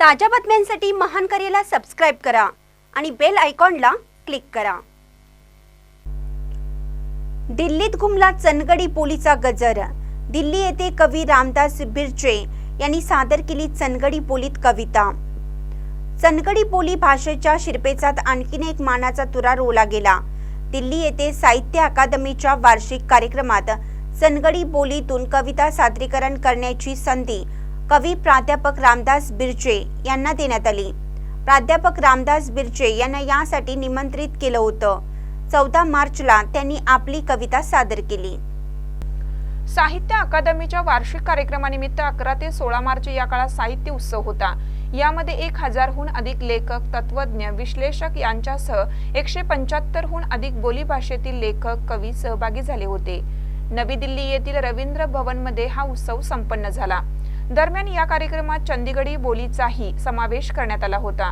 ताज्या बातम्यांसाठी महान करेला सबस्क्राईब करा आणि बेल आयकॉनला क्लिक करा. दिल्लीत घुमला चनगडी बोलीचा गजर. दिल्ली येथे कवी रामदास बिर्जे यांनी सादर केली चनगडी बोलीत कविता. चनगडी बोली भाषेच्या शिरपेचात आणखीन एक मानाचा तुरा रोवला गेला. दिल्ली येथे साहित्य अकादमीच्या वार्षिक कार्यक्रमात चनगडी बोलीतून कविता सादरीकरण करण्याची संधी कवी प्राध्यापक रामदास बिर्जे यांना देण्यात आली. प्राध्यापक रामदास बिर्जे यांना यासाठी निमंत्रित केलं होतं. चौदा मार्चला त्यांनी आपली कविता सादर केली. साहित्य अकादमीच्या वार्षिक कार्यक्रमानिमित्त अकरा ते सोळा मार्च या काळात साहित्य उत्सव होता. यामध्ये एक हजारहून अधिक लेखक तत्वज्ञ विश्लेषक यांच्यासह एकशे पंच्याहत्तरहून अधिक बोलीभाषेतील लेखक कवी सहभागी झाले होते. नवी दिल्ली येथील रवींद्र भवनमध्ये हा उत्सव संपन्न झाला. दरम्यान या कार्यक्रमात चंदीगडी बोलीचाही समावेश करण्यात आला होता.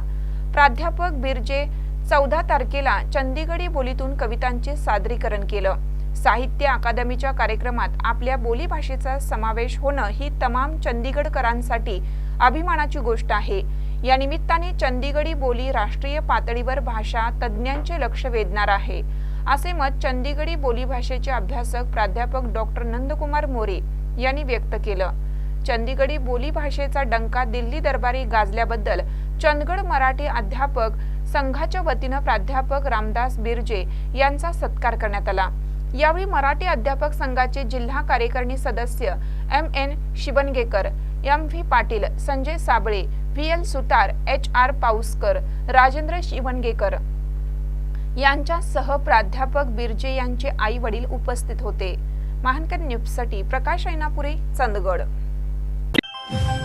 प्राध्यापक बिर्जे चौदा तारखेला चंदीगडी बोलीतून कवितांचे सादरीकरण केलं. साहित्य अकादमीच्या कार्यक्रमात आपल्या बोलीभाषेचा समावेश होणं ही तमाम चंदीगडकरांसाठी अभिमानाची गोष्ट आहे. या निमित्ताने चंदीगडी बोली राष्ट्रीय पातळीवर भाषा तज्ज्ञांचे लक्ष वेधणार आहे. असे मत चंदीगडी बोलीभाषेचे अभ्यासक प्राध्यापक डॉक्टर नंदकुमार मोरे यांनी व्यक्त केलं. चंदीगडी बोली भाषेचा डंका दिल्ली दरबारी गाजल्याबद्दल चंदगड मराठी अध्यापक संघाच्या वतीनं प्राध्यापक रामदास बिर्जे यांचा सत्कार करण्यात आला. यावेळी मराठी अध्यापक संघाचे जिल्हा कार्यकारिणी सदस्य M N Shivnagekar M V Patil Sanjay Sable V L Sutar H R Pauskar Rajendra Shivnagekar यांच्यासह प्राध्यापक बिर्जे यांचे आई वडील उपस्थित होते. महानकर न्यूजसाठी प्रकाश ऐनापुरे चंदगड. Thank you